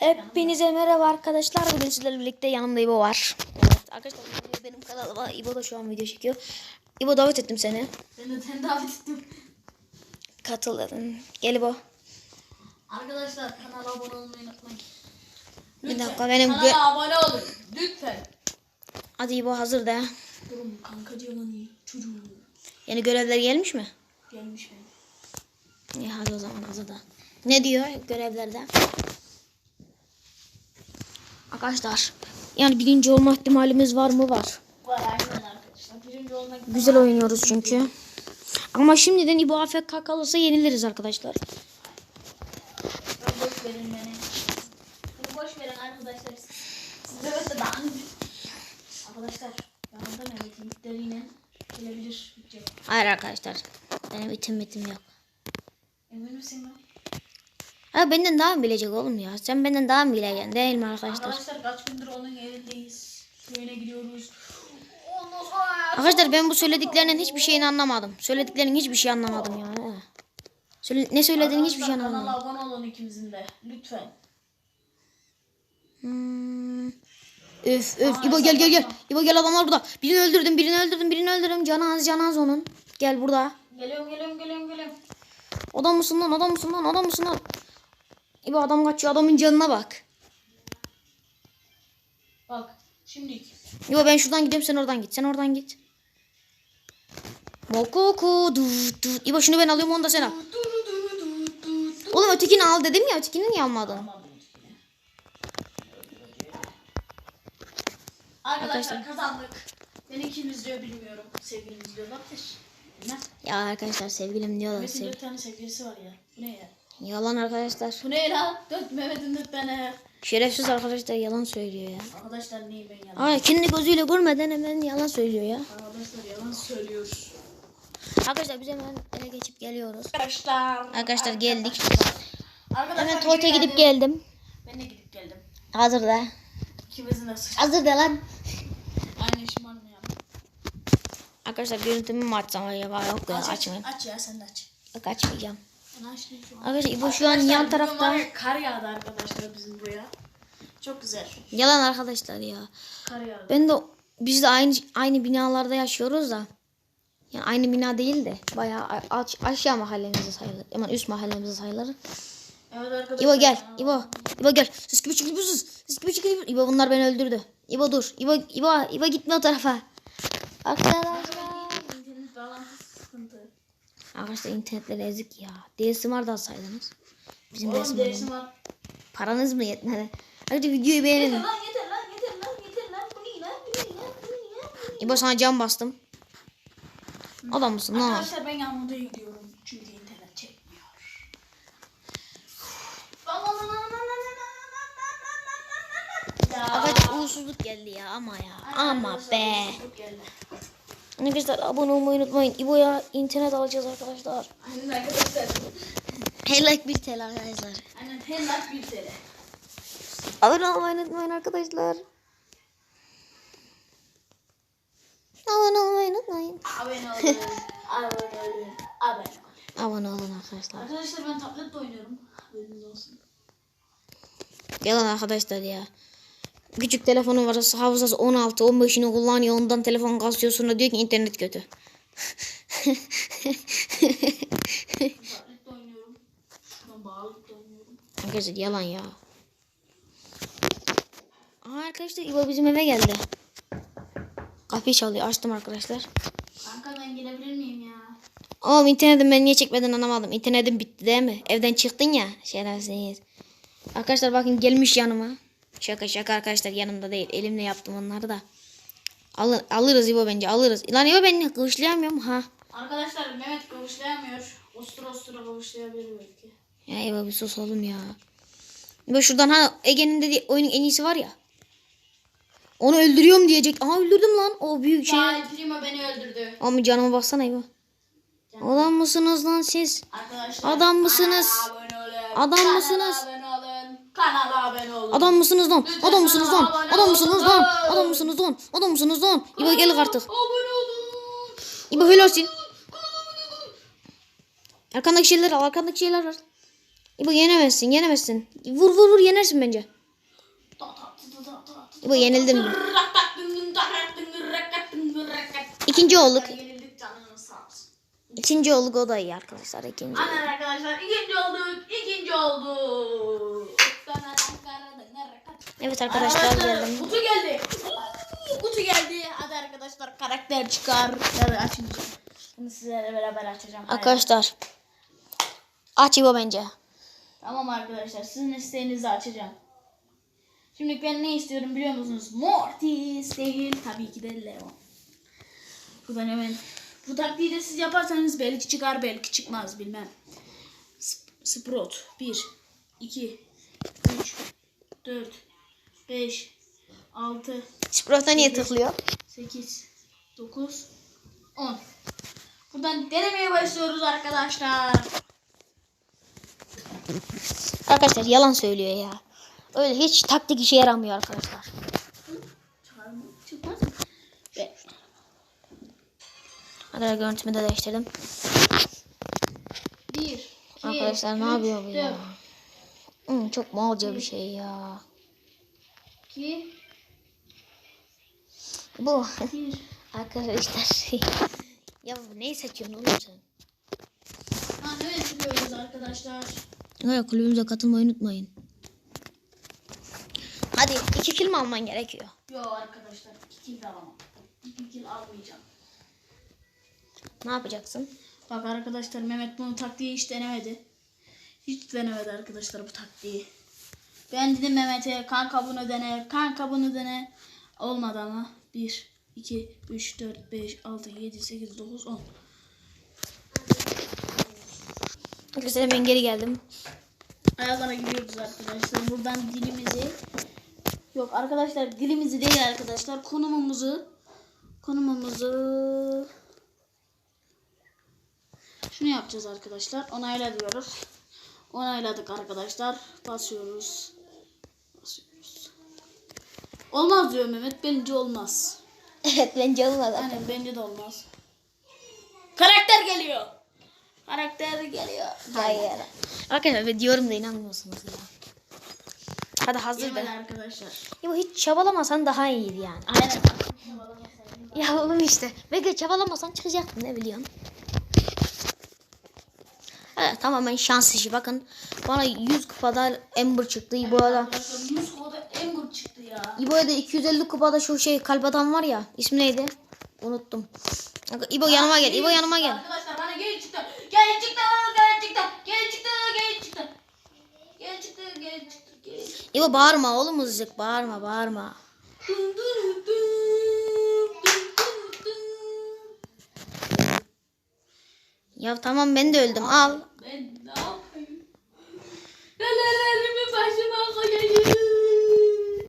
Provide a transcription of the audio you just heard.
Evet. Hepinize merhaba arkadaşlar. Bugün sizlerle birlikte yanımda İbo var. Evet arkadaşlar benim kanalıma İbo da şu an video çekiyor. İbo davet ettim seni. Ben de seni davet ettim. Katıldın. Gel İbo. Arkadaşlar kanala abone olmayı unutmayın. Bir dakika, benim kanala abone olun. Lütfen. Hadi İbo hazır da. Durun kanka diyor lan iyi. Çocuğu. Yeni görevler gelmiş mi? Gelmiş benim. İyi hadi o zaman hazır da. Ne diyor görevlerde? Arkadaşlar yani birinci olma ihtimalimiz var mı? Var. Var aynen arkadaşlar. Birinci olmak Güzel oynuyoruz çünkü. Ama şimdiden İbo AFK kalırsa yeniliriz arkadaşlar. Boş verin beni. Beni boş verin arkadaşlar. Siz de daha Arkadaşlar yanımda Mehmet'in itleriyle gelebilir. Hayır arkadaşlar. Benim itim bitim yok. Emin misin lan? Ha benden daha mı bilecek oğlum ya? Sen benden daha mı bileceksin değil mi arkadaşlar? Arkadaşlar kaç gündür onun evindeyiz. Köyüne gidiyoruz. Arkadaşlar ben bu söylediklerinin hiçbir şeyini anlamadım. Söylediklerinin hiçbir şey anlamadım ya. Söyle, ne söylediğini hiçbir şey anlamadım. Kanala abone olun ikimizin de. Lütfen. Hmm. Öf öf. İbo gel gel gel. İbo gel adamlar burada. Birini öldürdüm birini öldürdüm birini öldürdüm. Canaz canaz onun. Gel burada. Geliyorum geliyorum geliyorum geliyorum. Adam mısın lan adam mısın lan adam mısın lan? İbo adam kaçıyor adamın canına bak. Bak. Şimdi. İbo ben şuradan gidiyorum sen oradan git. Sen oradan git. Mokoku du du. İbo şunu ben alıyorum onu da sen al. Oğlum ötekini al dedim ya ötekini niye almadın? Arkadaşlar kazandık. Beni kim izliyor bilmiyorum. Sevgilim izliyor. Bilmem. Ya arkadaşlar sevgilim diyorlar. Mehmet'in Sev dört tane sevgilisi var ya. Ne ya? Yalan arkadaşlar. Bu ne lan? Dört Mehmet'in dört tane. Şerefsiz arkadaşlar yalan söylüyor ya. Arkadaşlar neyi ben yalan? Ay kendi gözüyle görmeden hemen yalan söylüyor ya. Arkadaşlar yalan söylüyor. Arkadaşlar biz hemen eve geçip geliyoruz. Arkadaşlar. Arkadaşlar geldik. Arkadaşlar Hemen tuvalete gidip geldim. Ben de gidip geldim. Hazır da. İkimizin sıç. Hazır da lan. Mı ya? Arkadaşlar görüntümü mü açsam acaba? Yok ya aç, açmayayım. aç ya sen de aç. Yok açmayacağım. Arkadaşlar İbo şu an Arkadaşlar, yan bugün var tarafta. ya, Kar yağdı arkadaşlar bizim buraya. Çok güzel. Yalan arkadaşlar ya. Kar yağdı. Ben de biz de aynı aynı binalarda yaşıyoruz da. Yani aynı bina değil de bayağı aş- aşağı mahallemizde sayılır. Hemen üst mahallemizde sayılır. Evet arkadaşlar. İbo gel. İbo. İbo gel. Sus gibi çıkıyor sus. Sus gibi çıkıyor. İbo bunlar beni öldürdü. İbo dur. İbo İbo İbo gitme o tarafa. Arkadaşlar. Arkadaşlar internetleri ezik ya. DS'im var da alsaydınız. Bizim Oğlum dersim var. Paranız mı yetmedi? Hadi videoyu beğenin. Yeter lan yeter lan yeter lan yeter lan. Bu ne lan bu ne lan bu ne lan? İbo sana cam bastım. Adam mısın lan? Arkadaşlar ben yanımda gidiyorum. Çünkü internet çekmiyor. Arkadaşlar uğursuzluk geldi ya ama ya. Ama Arkadaşlar, be. çok geldi. Arkadaşlar abone olmayı unutmayın. İbo'ya internet alacağız arkadaşlar. Aynen arkadaşlar. Like 1 TL arkadaşlar. Aynen her like bir TL. Abone olmayı unutmayın arkadaşlar. Abone olmayı unutmayın. Abone olun. Abone olun. Abone olun. Abone olun arkadaşlar. Arkadaşlar ben tabletle oynuyorum. Haberiniz olsun. Yalan arkadaşlar ya. Küçük telefonun var hafızası 16 15'ini kullanıyor ondan telefon kasıyor sonra diyor ki internet kötü. Arkadaşlar yalan ya. Aa arkadaşlar İbo bizim eve geldi. Kapıyı çalıyor açtım arkadaşlar. Kanka ben gelebilir miyim ya? Oğlum internetim ben niye çekmeden anlamadım. İnternetim bitti değil mi? Evden çıktın ya. Şerefsiz. Arkadaşlar bakın gelmiş yanıma. Şaka şaka arkadaşlar yanımda değil. Elimle yaptım onları da. Alır, alırız İbo bence alırız. Lan İbo ben kılıçlayamıyorum ha. Arkadaşlar Mehmet kavuşlayamıyor. Ostura ostura kavuşlayabilir belki. Ya İbo bir sus oğlum ya. İbo şuradan ha Ege'nin dediği oyunun en iyisi var ya. Onu öldürüyorum diyecek. Aha öldürdüm lan. O büyük şey. Ya Primo beni öldürdü. Ama canıma baksana İbo. Adam mısınız lan siz? Arkadaşlar. Adam mısınız? olun. Adam mısınız? Kanala abone olun. Adam mısınız lan? Lütfen Adam mısınız lan? abone Adam mısınız olun. lan? Adam mısınız lan? Adam mısınız lan? İbo gel artık. Abone olun. İbo helalsin. Arkandaki şeyler al. Arkandaki şeyler al. İbo yenemezsin yenemezsin. Vur vur vur yenersin bence. İbo yenildin. İkinci olduk. Yenildik canınız sağ olsun. İkinci olduk o da iyi arkadaşlar ikinci. Aynen arkadaşlar ikinci olduk. ikinci olduk. Evet arkadaşlar geldim. Kutu geldi. Kutu geldi. Hadi arkadaşlar karakter çıkar. Hadi açınca. Bunu sizlerle beraber açacağım. Arkadaşlar. Aç İbo bence. Tamam arkadaşlar sizin isteğinizi açacağım. Şimdi ben ne istiyorum biliyor musunuz? Mortis değil tabii ki de Leon. Buradan hemen bu taktiği de siz yaparsanız belki çıkar belki çıkmaz bilmem. Sp- Sprout 1 2 3 4 5 6 Sprout'a niye tıklıyor? 8 9 10 Buradan denemeye başlıyoruz arkadaşlar. Arkadaşlar yalan söylüyor ya. Öyle hiç taktik işe yaramıyor arkadaşlar. Çıkmaz mı? Arkadaşlar görüntümü de değiştirdim. 1 2 Arkadaşlar ne yapıyor bu ya? Hı, çok malca bir şey ya. 2 Bu 1 arkadaşlar. ya bu neyi seçiyorsun oğlum sen? Ha evet çıkıyoruz arkadaşlar. Hayır kulübümüze katılmayı unutmayın. Hadi iki kill mi alman gerekiyor? Yo arkadaşlar 2 kill de alamam. 2 kill almayacağım. Ne yapacaksın? Bak arkadaşlar Mehmet bunu taktiği hiç denemedi. Hiç denemedi arkadaşlar bu taktiği. Ben dedim Mehmet'e kanka bunu dene, kanka bunu dene. Olmadı ama. 1, 2, 3, 4, 5, 6, 7, 8, 9, 10. Arkadaşlar hemen geri geldim. Ayarlara giriyoruz arkadaşlar. Buradan dilimizi Yok arkadaşlar dilimizi değil arkadaşlar. Konumumuzu konumumuzu şunu yapacağız arkadaşlar. Onayla diyoruz. Onayladık arkadaşlar. Basıyoruz. Basıyoruz. Olmaz diyor Mehmet. Bence olmaz. Evet bence olmadı. Aynen bence de olmaz. Karakter geliyor. Karakter geliyor. Hayır. Arkadaşlar ben diyorum da inanmıyorsunuz ya. Hadi hazır Gelmedi be. arkadaşlar. Ya hiç çabalamasan daha iyiydi yani. Aynen. Ya oğlum işte. Belki çabalamasan çıkacaktın ne biliyorsun. Evet tamamen şans işi. Bakın bana 100 kupada Ember çıktı. İbo'ya da, Arkadaşlar 100 koda Ember çıktı ya. İbo'ya da 250 kupada şu şey kalp adam var ya. İsmi neydi? Unuttum. İbo yanıma gel. İbo yanıma gel. Arkadaşlar bana gel çıktı. Gel çıktı. Gel çıktı. Gel çıktı. Gel çıktı. Gel çıktı. Gel çıktı. Gel çıktı. İbo bağırma oğlum azıcık. Bağırma bağırma. Dun dun dun. Dun dun dun. Ya tamam ben de öldüm. Al. Ben ne yapayım? Neler elimi başıma koyayım?